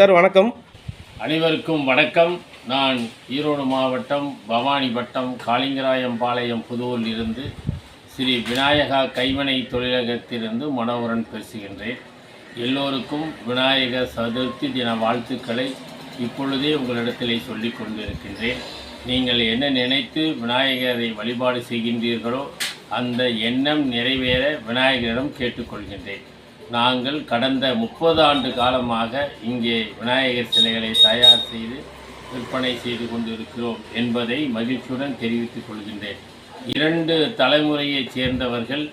Sir வணக்கம். அனைவருக்கும் வணக்கம். நான் ஈரோடு மாவட்டம் பவானிபட்டம் காளிங்கராயம்பாளையம் புதூரில் இருந்து ஸ்ரீ விநாயகா கைவினை தொழிலகத்திலிருந்து மனோகரன் பேசுகின்றேன். எல்லோருக்கும் விநாயகர் சதுர்த்தி தின வாழ்த்துக்களை இப்பொழுதே உங்களிடத்திலே சொல்லிக் கொண்டிருக்கின்றேன். நீங்கள் என்ன நினைத்து விநாயகரை வழிபாடு செய்கின்றீர்களோ அந்த எண்ணம் நிறைவேற விநாயகரிடம் கேட்டுக்கொள்கின்றேன். நாங்கள் கடந்த முப்பது ஆண்டு காலமாக இங்கே விநாயகர் சிலைகளை தயார் செய்து விற்பனை செய்து கொண்டிருக்கிறோம் என்பதை மகிழ்ச்சியுடன் தெரிவித்துக் கொள்கின்றேன். இரண்டு தலைமுறையைச் சேர்ந்தவர்கள்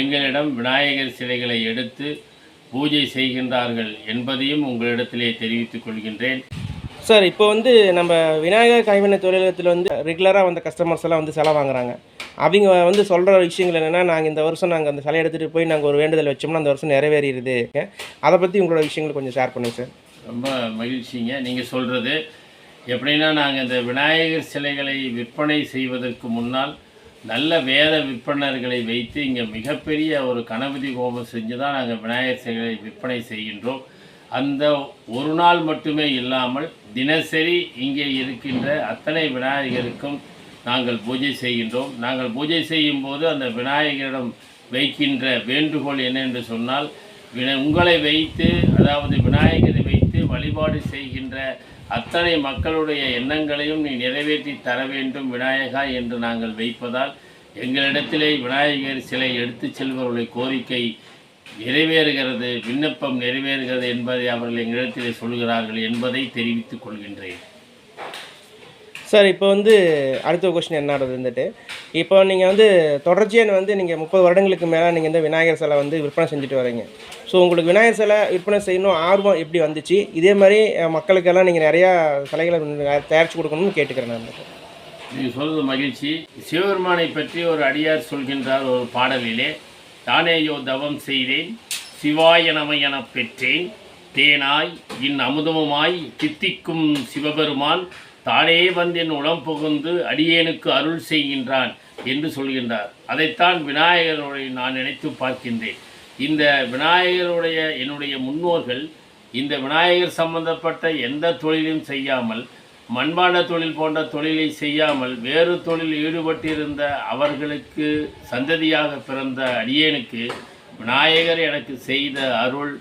எங்களிடம் விநாயகர் சிலைகளை எடுத்து பூஜை செய்கின்றார்கள் என்பதையும் உங்களிடத்திலே தெரிவித்துக் கொள்கின்றேன். சார் இப்போ வந்து நம்ம விநாயகர் கைவினை தொழிலகத்தில் வந்து ரெகுலராக வந்த கஸ்டமர்ஸ் எல்லாம் வந்து செலவாங்குறாங்க அவங்க வந்து சொல்கிற விஷயங்கள் என்னென்னா நாங்கள் இந்த வருஷம் நாங்கள் அந்த சிலை எடுத்துகிட்டு போய் நாங்கள் ஒரு வேண்டுதல் வச்சோம்னா அந்த வருஷம் நிறைவேறிடுது. அதை பற்றி உங்களோட விஷயங்கள் கொஞ்சம் ஷேர் பண்ணுங்க சார் ரொம்ப மகிழ்ச்சிங்க. நீங்கள் சொல்கிறது எப்படின்னா நாங்கள் இந்த விநாயகர் சிலைகளை விற்பனை செய்வதற்கு முன்னால் நல்ல வேத விற்பனர்களை வைத்து இங்கே மிகப்பெரிய ஒரு கணபதி கோபம் செஞ்சு தான் நாங்கள் விநாயகர் சிலைகளை விற்பனை செய்கின்றோம். அந்த ஒரு நாள் மட்டுமே இல்லாமல் தினசரி இங்கே இருக்கின்ற அத்தனை விநாயகருக்கும் நாங்கள் பூஜை செய்கின்றோம். நாங்கள் பூஜை செய்யும் போது அந்த விநாயகரிடம் வைக்கின்ற வேண்டுகோள் என்ன என்று சொன்னால் வின உங்களை வைத்து அதாவது விநாயகரை வைத்து வழிபாடு செய்கின்ற அத்தனை மக்களுடைய எண்ணங்களையும் நீ நிறைவேற்றி தர வேண்டும் விநாயகா என்று நாங்கள் வைப்பதால் எங்களிடத்திலே விநாயகர் சிலை எடுத்துச் செல்பவர்களுடைய கோரிக்கை நிறைவேறுகிறது விண்ணப்பம் நிறைவேறுகிறது என்பதை அவர்கள் எங்களிடத்திலே சொல்கிறார்கள் என்பதை தெரிவித்துக் கொள்கின்றேன். சார் இப்போ வந்து அடுத்த கொஸ்டின் என்ன வந்துட்டு இப்போ நீங்கள் வந்து தொடர்ச்சியாக வந்து நீங்கள் முப்பது வருடங்களுக்கு மேலே நீங்கள் இந்த விநாயகர் சிலை வந்து விற்பனை செஞ்சுட்டு வரீங்க. ஸோ உங்களுக்கு விநாயகர் சிலை விற்பனை செய்யணும் ஆர்வம் எப்படி வந்துச்சு? இதே மாதிரி மக்களுக்கெல்லாம் நீங்கள் நிறையா சிலைகளை தயாரித்து கொடுக்கணும்னு கேட்டுக்கிறேன் நான். நீங்கள் சொல்வது மகிழ்ச்சி. சிவபெருமானை பற்றி ஒரு அடியார் சொல்கின்றார் ஒரு பாடலிலே தானேயோ தவம் செய்தேன் சிவாய எனப் பெற்றேன். தேனாய் இன் அமுதமுமாய் தித்திக்கும் சிவபெருமான் தானே வந்து என் உளம் புகுந்து அடியேனுக்கு அருள் செய்கின்றான் என்று சொல்கின்றார். அதைத்தான் விநாயகருடைய நான் நினைத்து பார்க்கின்றேன். இந்த விநாயகருடைய என்னுடைய முன்னோர்கள் இந்த விநாயகர் சம்பந்தப்பட்ட எந்த தொழிலும் செய்யாமல் மண்பாண்ட தொழில் போன்ற தொழிலை செய்யாமல் வேறு தொழில் ஈடுபட்டிருந்த அவர்களுக்கு சந்ததியாக பிறந்த அடியேனுக்கு விநாயகர் எனக்கு செய்த அருள்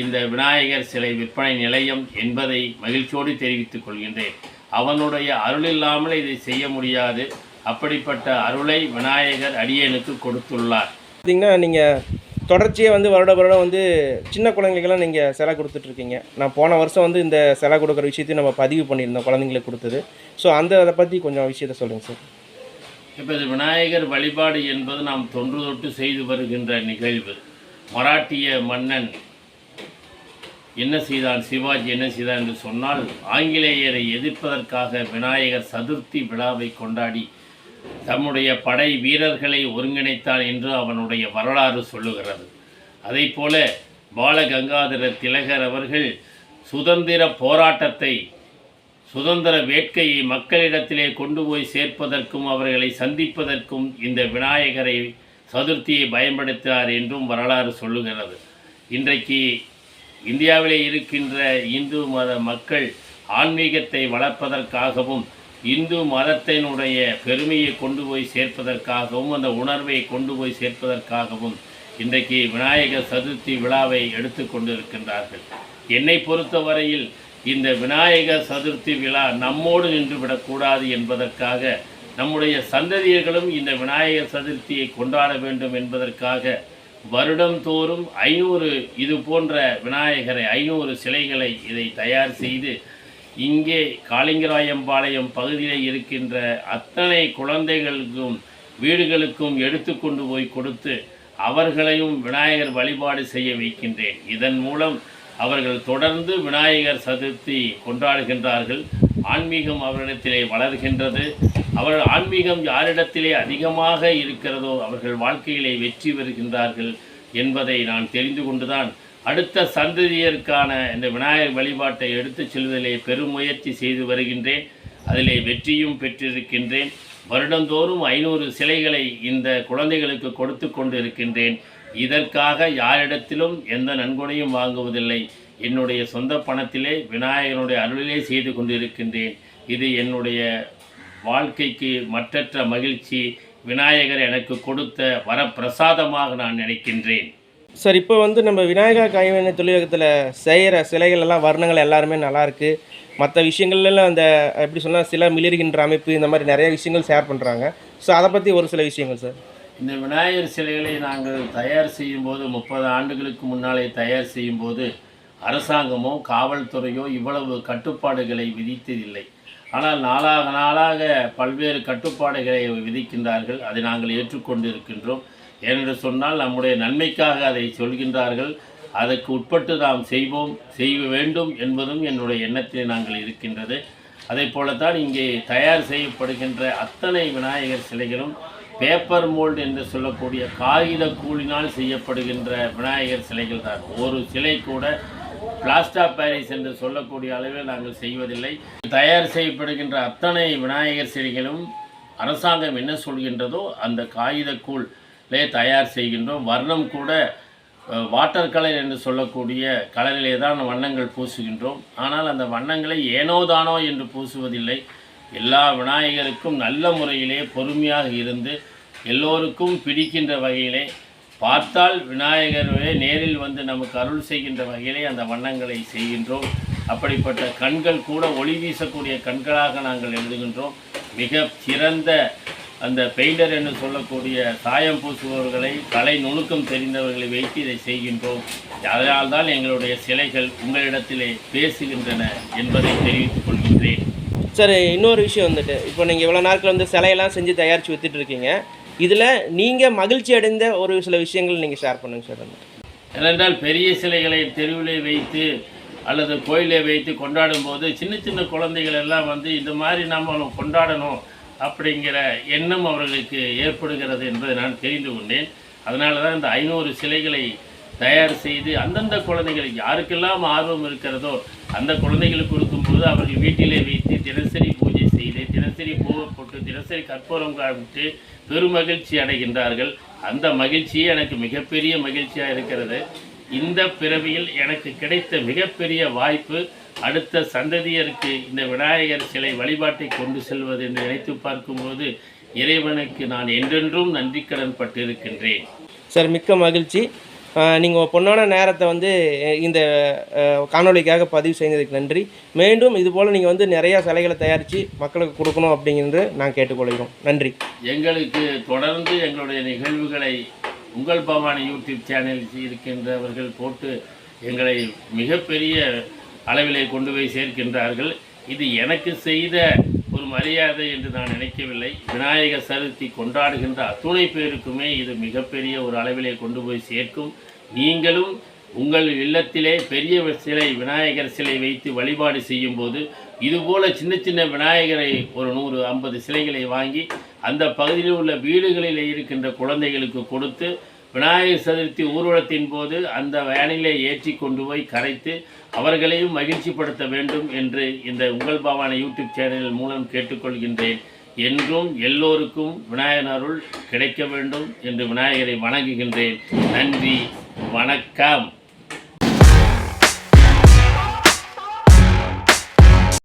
இந்த விநாயகர் சிலை விற்பனை நிலையம் என்பதை மகிழ்ச்சியோடு தெரிவித்துக் கொள்கின்றேன். அவனுடைய அருள் இல்லாமல் இதை செய்ய முடியாது. அப்படிப்பட்ட அருளை விநாயகர் அடியேனுக்கு கொடுத்துள்ளார். பார்த்தீங்கன்னா நீங்கள் தொடர்ச்சியாக வந்து வருட வருடம் வந்து சின்ன குழந்தைங்களுக்கெல்லாம் நீங்கள் சிலை கொடுத்துட்ருக்கீங்க. நான் போன வருஷம் வந்து இந்த சிலை கொடுக்குற விஷயத்தையும் நம்ம பதிவு பண்ணியிருந்தோம் குழந்தைங்களுக்கு கொடுத்தது. ஸோ அந்த அதை பற்றி கொஞ்சம் விஷயத்த சொல்லுங்கள் சார். இப்போ இது விநாயகர் வழிபாடு என்பது நாம் தொன்று தொட்டு செய்து வருகின்ற நிகழ்வு. மராட்டிய மன்னன் என்ன செய்தான் சிவாஜி என்ன செய்தான் என்று சொன்னால் ஆங்கிலேயரை எதிர்ப்பதற்காக விநாயகர் சதுர்த்தி விழாவை கொண்டாடி தம்முடைய படை வீரர்களை ஒருங்கிணைத்தான் என்று அவனுடைய வரலாறு சொல்லுகிறது. அதைப் போல பாலகங்காதர திலகர் அவர்கள் சுதந்திர போராட்டத்தை சுதந்திர வேட்கையை மக்களிடத்திலே கொண்டு போய் சேர்ப்பதற்கும் அவர்களை சந்திப்பதற்கும் இந்த விநாயகரை சதுர்த்தியை பயன்படுத்தினார் என்றும் வரலாறு சொல்லுகிறது. இன்றைக்கு இந்தியாவிலே இருக்கின்ற இந்து மத மக்கள் ஆன்மீகத்தை வளர்ப்பதற்காகவும் இந்து மதத்தினுடைய பெருமையை கொண்டு போய் சேர்ப்பதற்காகவும் அந்த உணர்வை கொண்டு போய் சேர்ப்பதற்காகவும் இன்றைக்கு விநாயகர் சதுர்த்தி விழாவை எடுத்து கொண்டிருக்கின்றார்கள். என்னை பொறுத்தவரையில் இந்த விநாயகர் சதுர்த்தி விழா நம்மோடு நின்றுவிடக்கூடாது என்பதற்காக நம்முடைய சந்ததியர்களும் இந்த விநாயகர் சதுர்த்தியை கொண்டாட வேண்டும் என்பதற்காக வருடந்தோறும் ஐநூறு இது போன்ற விநாயகரை ஐநூறு சிலைகளை இதை தயார் செய்து இங்கே காளிங்கராயம்பாளையம் பகுதியில் இருக்கின்ற அத்தனை குழந்தைகளுக்கும் வீடுகளுக்கும் எடுத்து கொண்டு போய் கொடுத்து அவர்களையும் விநாயகர் வழிபாடு செய்ய வைக்கின்றேன். இதன் மூலம் அவர்கள் தொடர்ந்து விநாயகர் சதுர்த்தி கொண்டாடுகின்றார்கள். ஆன்மீகம் அவரிடத்திலே வளர்கின்றது. அவர் ஆன்மீகம் யாரிடத்திலே அதிகமாக இருக்கிறதோ அவர்கள் வாழ்க்கையிலே வெற்றி பெறுகின்றார்கள் என்பதை நான் தெரிந்து கொண்டுதான் அடுத்த சந்ததியருக்கான இந்த விநாயகர் வழிபாட்டை எடுத்துச் செல்வதிலே பெரும் முயற்சி செய்து வருகின்றேன். அதிலே வெற்றியும் பெற்றிருக்கின்றேன். வருடந்தோறும் ஐநூறு சிலைகளை இந்த குழந்தைகளுக்கு கொடுத்து கொண்டு இருக்கின்றேன் இதற்காக யாரிடத்திலும் எந்த நன்கொடையும் வாங்குவதில்லை. என்னுடைய சொந்த பணத்திலே விநாயகனுடைய அருளிலே செய்து கொண்டிருக்கின்றேன். இது என்னுடைய வாழ்க்கைக்கு மற்றற்ற மகிழ்ச்சி விநாயகர் எனக்கு கொடுத்த வரப்பிரசாதமாக நான் நினைக்கின்றேன். சார் இப்போ வந்து நம்ம விநாயகா கைவினை தொழிலகத்தில் செய்கிற சிலைகள் எல்லாம் வர்ணங்கள் எல்லாருமே நல்லா இருக்கு மற்ற விஷயங்கள்லாம் அந்த எப்படி சொன்னால் சில மிளிர்கின்ற அமைப்பு இந்த மாதிரி நிறைய விஷயங்கள் ஷேர் பண்ணுறாங்க ஸோ அதை பற்றி ஒரு சில விஷயங்கள் சார். இந்த விநாயகர் சிலைகளை நாங்கள் தயார் செய்யும்போது முப்பது ஆண்டுகளுக்கு முன்னாலே தயார் செய்யும்போது அரசாங்கமோ காவல்துறையோ இவ்வளவு கட்டுப்பாடுகளை விதித்ததில்லை. ஆனால் நாளாக நாளாக பல்வேறு கட்டுப்பாடுகளை விதிக்கின்றார்கள். அதை நாங்கள் ஏற்றுக்கொண்டு இருக்கின்றோம் ஏனென்று சொன்னால் நம்முடைய நன்மைக்காக அதை சொல்கின்றார்கள். அதற்கு உட்பட்டு நாம் செய்வோம் செய்ய வேண்டும் என்பதும் என்னுடைய எண்ணத்தில் நாங்கள் இருக்கின்றது. அதே போலத்தான் இங்கே தயார் செய்யப்படுகின்ற அத்தனை விநாயகர் சிலைகளும் பேப்பர் மோல்டு என்று சொல்லக்கூடிய காகித கூலினால் செய்யப்படுகின்ற விநாயகர் சிலைகள் தான் ஒரு சிலை கூட பிளாஸ்டா பாரிஸ் என்று சொல்லக்கூடிய அளவில் நாங்கள் செய்வதில்லை. தயார் செய்யப்படுகின்ற அத்தனை விநாயகர் சிலைகளும் அரசாங்கம் என்ன சொல்கின்றதோ அந்த காகிதக்கூழ்லே தயார் செய்கின்றோம். வர்ணம் கூட வாட்டர் கலர் என்று சொல்லக்கூடிய கலரிலே தான் வண்ணங்கள் பூசுகின்றோம். ஆனால் அந்த வண்ணங்களை ஏனோதானோ என்று பூசுவதில்லை. எல்லா விநாயகருக்கும் நல்ல முறையிலே பொறுமையாக இருந்து எல்லோருக்கும் பிடிக்கின்ற வகையிலே பார்த்தால் விநாயகரே நேரில் வந்து நமக்கு அருள் செய்கின்ற வகையிலே அந்த வண்ணங்களை செய்கின்றோம். அப்படிப்பட்ட கண்கள் கூட ஒளி வீசக்கூடிய கண்களாக நாங்கள் எழுதுகின்றோம். மிக சிறந்த அந்த பெயிண்டர் என்று சொல்லக்கூடிய சாயம் பூசுபவர்களை கலை நுணுக்கம் தெரிந்தவர்களை வைத்து இதை செய்கின்றோம். அதனால்தான் எங்களுடைய சிலைகள் உங்களிடத்திலே பேசுகின்றன என்பதை தெரிவித்துக் கொள்கின்றேன். சார் இன்னொரு விஷயம் வந்துட்டு இப்போ நீங்கள் இவ்வளோ நாட்கள் வந்து சிலையெல்லாம் செஞ்சு தயாரித்து வித்துட்டு இருக்கீங்க. இதில் நீங்கள் மகிழ்ச்சி அடைந்த ஒரு சில விஷயங்கள் நீங்கள் ஷேர் பண்ணுங்க சார் ஏனென்றால் பெரிய சிலைகளை தெருவிலே வைத்து அல்லது கோயிலை வைத்து கொண்டாடும் போது சின்ன சின்ன குழந்தைகள் எல்லாம் வந்து இந்த மாதிரி நாம் கொண்டாடணும் அப்படிங்கிற எண்ணம் அவர்களுக்கு ஏற்படுகிறது என்பதை நான் தெரிந்து கொண்டேன். அதனால தான் இந்த ஐநூறு சிலைகளை தயார் செய்து அந்தந்த குழந்தைகளுக்கு யாருக்கெல்லாம் ஆர்வம் இருக்கிறதோ அந்த குழந்தைகளுக்கு கொடுக்கும்போது அவர்கள் வீட்டிலே வைத்து தினசரி பூஜை செய்து தினசரி பூவை போட்டு தினசரி கற்பூரம் காமிட்டு பெருமகிழ்ச்சி அடைகின்றார்கள். அந்த மகிழ்ச்சியே எனக்கு மிகப்பெரிய மகிழ்ச்சியாக இருக்கிறது. இந்த பிறவியில் எனக்கு கிடைத்த மிகப்பெரிய வாய்ப்பு அடுத்த சந்ததியருக்கு இந்த விநாயகர் சிலை வழிபாட்டை கொண்டு செல்வது என்று நினைத்து பார்க்கும்போது இறைவனுக்கு நான் என்றென்றும் நன்றி கடன் பட்டிருக்கின்றேன். சார் மிக்க மகிழ்ச்சி. நீங்கள் பொண்ணான நேரத்தை வந்து இந்த காணொலிக்காக காணொளிக்காக பதிவு செய்ததுக்கு நன்றி. மீண்டும் இது போல் நீங்கள் வந்து நிறையா சிலைகளை தயாரித்து மக்களுக்கு கொடுக்கணும் அப்படிங்கிறது நான் கேட்டுக்கொள்கிறோம். நன்றி. எங்களுக்கு தொடர்ந்து எங்களுடைய நிகழ்வுகளை உங்கள் பவானி யூடியூப் சேனலில் இருக்கின்றவர்கள் போட்டு எங்களை மிகப்பெரிய அளவிலே கொண்டு போய் சேர்க்கின்றார்கள். இது எனக்கு செய்த ஒரு மரியாதை என்று நான் நினைக்கவில்லை. விநாயகர் சதுர்த்தி கொண்டாடுகின்ற அத்துணை பேருக்குமே இது மிகப்பெரிய ஒரு அளவிலே கொண்டு போய் சேர்க்கும். நீங்களும் உங்கள் இல்லத்திலே பெரிய சிலை விநாயகர் சிலை வைத்து வழிபாடு செய்யும்போது இதுபோல சின்ன சின்ன விநாயகரை ஒரு நூறு ஐம்பது சிலைகளை வாங்கி அந்த பகுதியில் உள்ள வீடுகளில் இருக்கின்ற குழந்தைகளுக்கு கொடுத்து விநாயகர் சதுர்த்தி ஊர்வலத்தின் போது அந்த வேனிலே ஏற்றி கொண்டு போய் கரைத்து அவர்களையும் மகிழ்ச்சிப்படுத்த வேண்டும் என்று இந்த உங்கள் பாவான யூடியூப் சேனல் மூலம் கேட்டுக்கொள்கின்றேன். என்றும் எல்லோருக்கும் விநாயகர் அருள் கிடைக்க வேண்டும் என்று விநாயகரை வணங்குகின்றேன். நன்றி வணக்கம்.